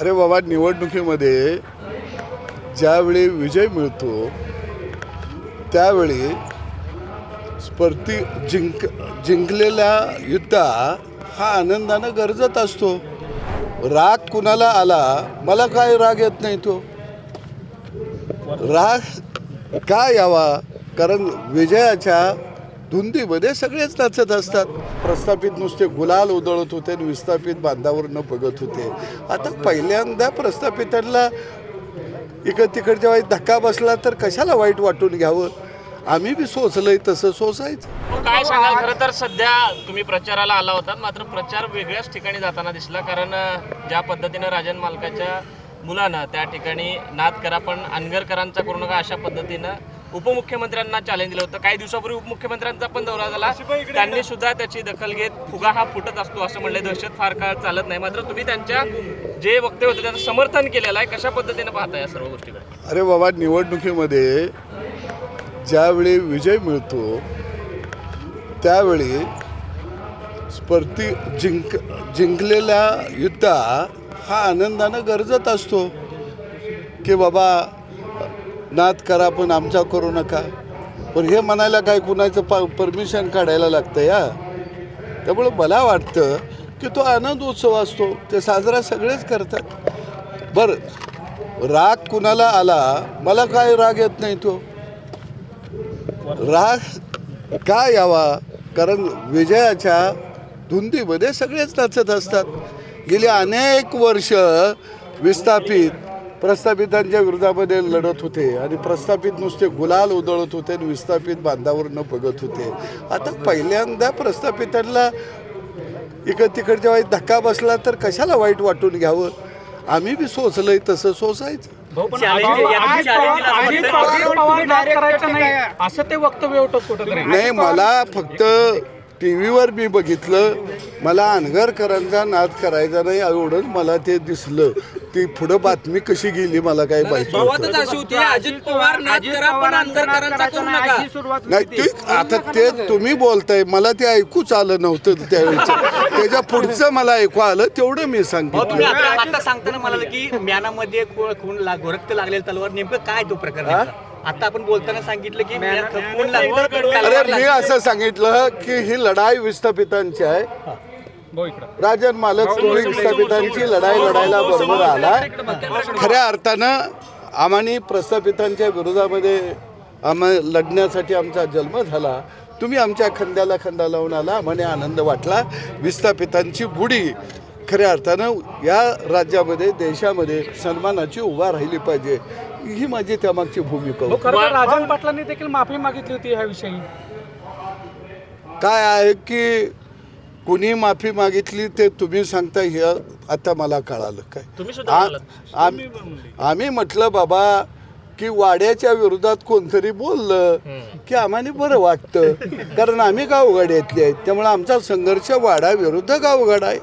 अरे बाबा निवडणुकीमध्ये ज्यावेळी विजय मिळतो त्यावेळी स्पर्धी जिंक जिंकलेल्या युद्धा हा आनंदानं गरजत असतो. राग कुणाला आला मला काय राग येत नाही तो. राग का यावा? कारण विजयाच्या धुंदीमध्ये सगळेच नाचत असतात. प्रस्थापित नुसते गुलाल उधळत होते आणि विस्थापित बांधावर न बघत होते. आता पहिल्यांदा प्रस्थापितांना इकड तिकडच्या वेळी धक्का बसला तर कशाला वाईट वाटून घ्यावं? आम्ही बी सोचलंय तसं सोसायचं. काय सांगाल? खरं तर सध्या तुम्ही प्रचाराला आला होता मात्र प्रचार वेगळ्याच ठिकाणी जाताना दिसला. कारण ज्या पद्धतीनं राजन मालकाच्या मुलानं त्या ठिकाणी नाद करा पण अनगरकरांचा करू नका अशा पद्धतीनं उपमुख्यमंत्र्यांना चॅलेंज दिलं होतं. काही दिवसापूर्वी उपमुख्यमंत्र्यांचा पण दौरा झाला. त्यांनी सुद्धा त्याची दखल घेत फुगा हा फुटत असतो असं म्हणलं. दहशत फार काळ चालत नाही. मात्र तुम्ही त्यांच्या जे वक्तव्य होते त्याचं समर्थन केलेलं आहे. कशा पद्धतीनं पाहता या सर्व गोष्टीकडे? अरे बाबा निवडणुकीमध्ये ज्यावेळी विजय मिळतो त्यावेळी स्पर्धी जिंक जिंकलेला युद्धा हा आनंदानं गरजत असतो. की बाबा नाद करा पण आमचा करू नका. पण हे म्हणायला काय कुणाचं प परमिशन काढायला लागतं या? त्यामुळं मला वाटतं की तो आनंद उत्सव असतो. ते साजरा सगळेच करतात. बरं राग कुणाला आला? मला काय राग येत नाही तो. राग का यावा? कारण विजयाच्या धुंदीमध्ये सगळेच नाचत असतात. गेली अनेक वर्ष विस्थापित प्रस्थापितांच्या विरोधामध्ये लढत होते आणि प्रस्थापित नुसते गुलाल उधळत होते आणि विस्थापित बांधावर न बघत होते. आता पहिल्यांदा प्रस्थापितांना इकड तिकडच्या वेळी धक्का बसला तर कशाला वाईट वाटून घ्यावं? आम्ही बी सोचलंय तसं सोसायचं. असं ते वक्तव्य नाही मला फक्त टी व्हीवर मी बघितलं मला अनगरकरांचा नाद करायचा नाही एवढंच मला ते दिसलं. ती पुढं बातमी कशी गेली मला काही माहिती. अशी होती अजित पवार नाद करा पण अंतरकरांचा करू नका. अशी सुरुवात नाही ते. आता ते तुम्ही बोलताय मला ते ऐकूच आलं नव्हतं त्यावेळेचं. त्याच्या पुढचं मला ऐकू आलं तेवढं मी तुम्ही सांगितलं आता आता सांगताना म्हणाल की म्यानामध्ये खो- खून लाग रक्त लागलेलं तलवार नेमकं काय तो प्रकार नेमका? आता आपण बोलताना सांगितलं की लागलं. तलवार अरे मी लागली. असं सांगितलं की ही लढाई विस्थापितांची आहे. राजन मालक तुम्ही विस्थापितांची लढाई लढायला बरोबर आलाय. खऱ्या अर्थानं आम्हाने प्रस्थापितांच्या विरोधामध्ये आम्हा लढण्यासाठी आमचा जन्म झाला. तुम्ही आमच्या खंद्याला खंदा लावून आला. आम्हाला आनंद वाटला. विस्थापितांची बुडी खऱ्या अर्थानं या राज्यामध्ये देशामध्ये सन्मानाची उभा राहिली पाहिजे. ही माझी त्यामागची भूमिका होती. खरं तर राजन पाटलांनी देखील माफी मागितली होती ह्याविषयी काय आहे की कुणी माफी मागितली ते तुम्ही सांगता हे आता मला कळालं काय. तुम्ही सुद्धा आ- म्हणालात. आम- आम्ही म्हटलं बाबा की वाड्याच्या विरोधात कोणतरी बोललं की आम्हाला बरं वाटतं. कारण आम्ही गावगाड्यातले आहेत. त्यामुळे आमचा संघर्ष वाडा विरुद्ध गावगाडा आहे.